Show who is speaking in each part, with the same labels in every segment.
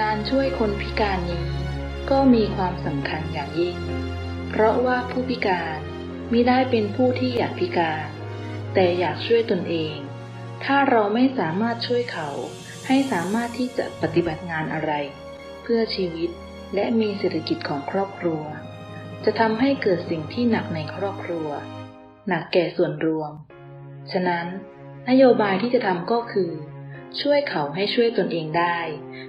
Speaker 1: งานช่วยคนพิการนี้ ก็มีความสำคัญอย่างยิ่ง เพราะว่าผู้พิการมิได้เป็นผู้ที่อยากพิการ แต่อยากช่วยตนเอง ถ้าเราไม่สามารถช่วยเขา ให้สามารถที่จะปฏิบัติงานอะไร เพื่อชีวิตและมีเศรษฐกิจของครอบครัว จะทำให้เกิดสิ่งที่หนักในครอบครัว หนักแก่ส่วนรวม ฉะนั้น นโยบายที่จะทำก็คือ ช่วยเขาให้ช่วยตนเองได้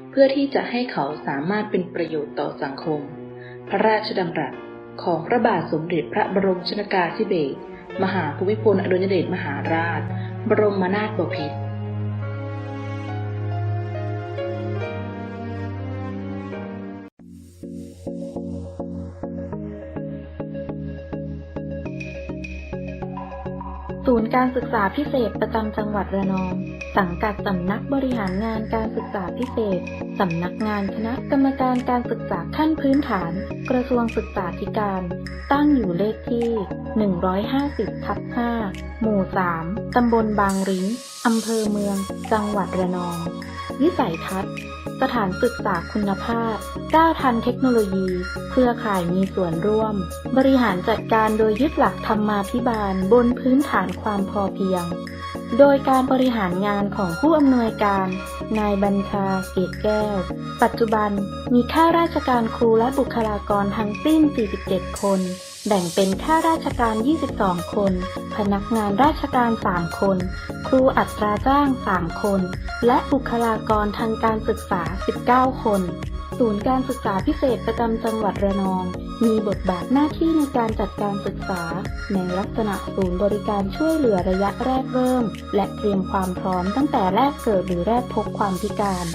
Speaker 1: เพื่อที่จะให้เขาสามารถเป็นประโยชน์ต่อสังคม พระราชดำรัสของพระบาทสมเด็จพระบรมชนกาธิเบศรมหาภูมิพลอดุลยเดชมหาราช บรมนาถบพิตร
Speaker 2: ศูนย์การศึกษาพิเศษประจำจังหวัดระนอง สังกัดสำนักบริหารงานการศึกษาพิเศษ สำนักงานคณะกรรมการการศึกษาขั้นพื้นฐาน กระทรวงศึกษาธิการ ตั้งอยู่เลขที่ 150 ทับ 5 หมู่ 3 ตำบลบางริ้นอำเภอเมือง จังหวัดระนอง วิสัยทัศน์ สถานศึกษาคุณภาพก้าวทันเทคโนโลยี เครือข่ายมีส่วนร่วม บริหารจัดการโดยยึดหลักธรรมาภิบาลบนพื้นฐานความพอเพียง โดยการบริหารงานของผู้อำนวยการ นายบัญชาเกตแก้ว ปัจจุบันมีข้าราชการครูและบุคลากรทั้งสิ้น 47 คน แบ่งเป็นข้าราชการ 22 คน พนักงานราชการ 3 คน ครูอัตราจ้าง 3 คน และบุคลากรทางการศึกษา 19 คน ศูนย์การศึกษาพิเศษประจำจังหวัดระนอง มีบทบาทหน้าที่ในการจัดการศึกษา ในลักษณะศูนย์บริการช่วยเหลือระยะแรกเริ่ม และเตรียมความพร้อมตั้งแต่แรกเกิดหรือแรกพบความพิการ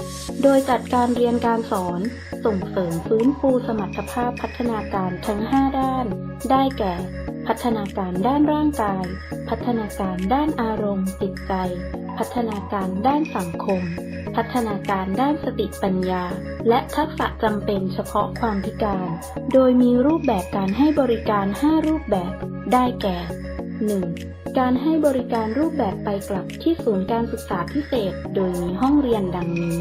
Speaker 2: โดยจัดการเรียนการสอน ส่งเสริมฟื้นฟูสมรรถภาพพัฒนาการทั้ง 5 ด้าน ได้แก่ พัฒนาการด้านร่างกาย พัฒนาการด้านอารมณ์จิตใจพัฒนาการด้านสังคม พัฒนาการด้านสติปัญญา และทักษะจำเป็นเฉพาะความพิการ โดยมีรูปแบบการให้บริการ 5 รูปแบบ ได้แก่ 1. การให้บริการรูปแบบไปกลับที่ศูนย์การศึกษาพิเศษ โดยมีห้องเรียนดังนี้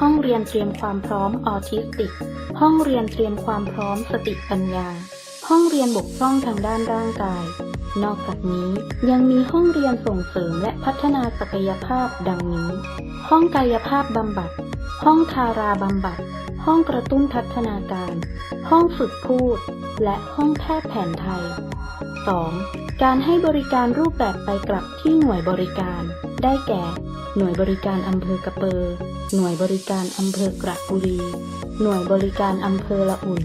Speaker 2: ห้องเรียนเตรียมความพร้อมออทิสติก ห้องเรียนเตรียมความพร้อมสติปัญญา ห้องเรียนบกพร่องทางด้านร่างกาย นอกจากนี้ยังมีห้องเรียนส่งเสริมและพัฒนาศักยภาพดังนี้ ห้องกายภาพบำบัด ห้องทาราบำบัด ห้องกระตุ้นพัฒนาการ ห้องฝึกพูด และห้องแพทย์แผนไทย 2. การให้บริการรูปแบบไปกลับที่หน่วยบริการ ได้แก่ หน่วยบริการอำเภอกระเปอหน่วยบริการอำเภอกระบุรี หน่วยบริการอำเภอละอุ่น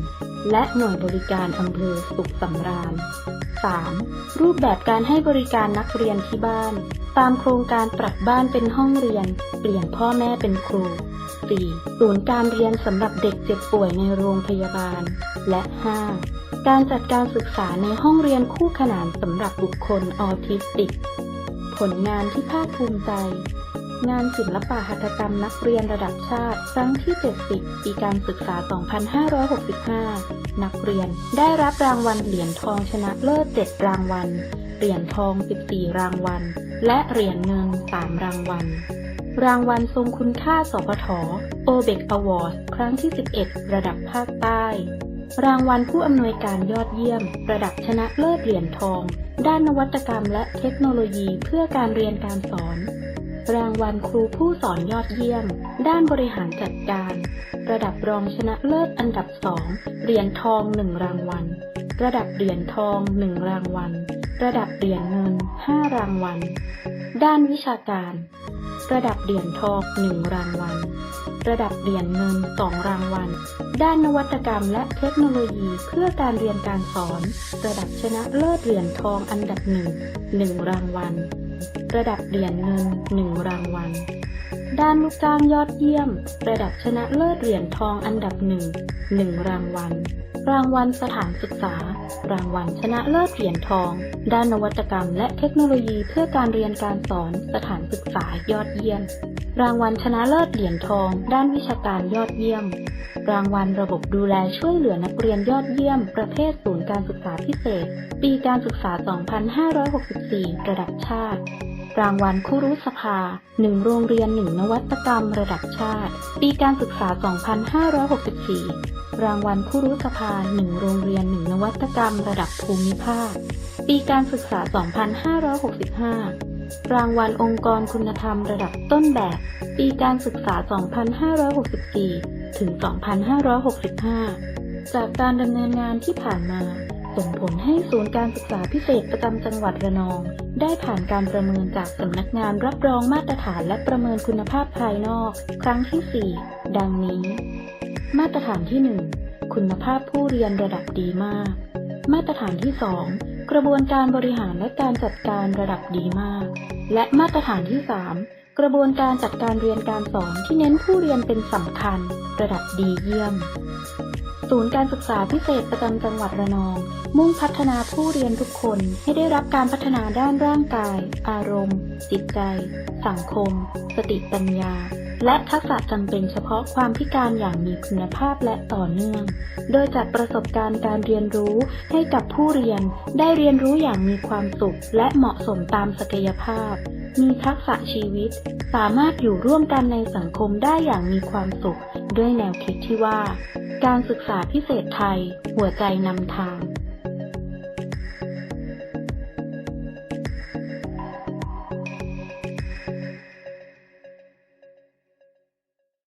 Speaker 2: และหน่วยบริการอำเภอสุขสำราญ 3. รูปแบบการให้บริการนักเรียนที่บ้าน ตามโครงการปรับบ้านเป็นห้องเรียน เปลี่ยนพ่อแม่เป็นครู 4. ศูนย์การเรียนสำหรับเด็กเจ็บป่วยในโรงพยาบาล และ 5. การจัดการศึกษาในห้องเรียนคู่ขนานสำหรับบุคคลออทิสติก ผลงานที่ภาคภูมิใจ งานศิลปะหัตถกรรมนักเรียนระดับชาติ ครั้งที่ 70 ปีการศึกษา 2565 นักเรียนได้รับรางวัลเหรียญทองชนะเลิศ 7 รางวัล เหรียญทอง 14 รางวัล และเหรียญเงิน 3 รางวัล รางวัลทรงคุณค่า สพทโอเบกอวอร์ดครั้งที่ 11 ระดับภาคใต้ รางวัลผู้อำนวยการยอดเยี่ยม ระดับชนะเลิศเหรียญทอง ด้านนวัตกรรมและเทคโนโลยีเพื่อการเรียนการสอน รางวัลครูผู้สอนยอดเยี่ยม ด้านบริหารจัดการ ระดับรองชนะเลิศอันดับสองเหรียญทอง1รางวัล ระดับเหรียญทอง1รางวัล ระดับเหรียญเงิน5รางวัล ด้านวิชาการ ระดับเหรียญทอง1รางวัล ระดับเหรียญเงิน2รางวัล ด้านนวัตกรรมและเทคโนโลยีเพื่อการเรียนการสอน ระดับชนะเลิศเหรียญทองอันดับหนึ่งหนึ่งรางวัล ระดับเหรียญเงิน 1 รางวัล ด้านลูกจ้างยอดเยี่ยม ระดับชนะเลิศเหรียญทองอันดับหนึ่งหนึ่งรางวัล รางวัลสถานศึกษา รางวัลชนะเลิศเหรียญทอง ด้านนวัตกรรม และเทคโนโลยีเพื่อการเรียนการสอนสถานศึกษายอดเยี่ยม รางวัลชนะเลิศเหรียญทอง ด้านวิชาการยอดเยี่ยม รางวัลระบบดูแลช่วยเหลือนักเรียนยอดเยี่ยม ประเภทศูนย์การศึกษาพิเศษ ปีการศึกษา 2564 ระดับชาติ รางวัลคุรุสภาหนึ่งโรงเรียนหนึ่งนวัตกรรมระดับชาติ ปีการศึกษา 2564 รางวัลคุรุสภาหนึ่งโรงเรียนหนึ่งนวัตกรรมระดับภูมิภาค ปีการศึกษา 2565 รางวัลองค์กรคุณธรรมระดับต้นแบบ ปีการศึกษา 2564 ถึง 2565 จากการดำเนินงานที่ผ่านมา ส่งผลให้ศูนย์การศึกษาพิเศษประจำจังหวัดระนอง ได้ผ่านการประเมินจากสำนักงานรับรองมาตรฐานและประเมินคุณภาพภายนอก ครั้งที่ 4 ดังนี้ มาตรฐานที่ 1 คุณภาพผู้เรียนระดับดีมาก มาตรฐานที่ 2 กระบวนการบริหารและการจัดการระดับดีมาก และมาตรฐานที่ 3 กระบวนการจัดการเรียนการสอนที่เน้นผู้เรียนเป็นสำคัญ ระดับดีเยี่ยม ศูนย์การศึกษาพิเศษประจำจังหวัดระนอง มุ่งพัฒนาผู้เรียนทุกคนให้ได้รับการพัฒนาด้านร่างกาย อารมณ์ จิตใจ สังคม สติปัญญา และทักษะจำเป็นเฉพาะความพิการอย่างมีคุณภาพและต่อเนื่อง โดยจัดประสบการณ์การเรียนรู้ให้กับผู้เรียนได้เรียนรู้อย่างมีความสุข และเหมาะสมตามศักยภาพ มีทักษะชีวิต สามารถอยู่ร่วมกันในสังคมได้อย่างมีความสุข ด้วยแนวคิดที่ว่า การศึกษาพิเศษไทย หัวใจนำทาง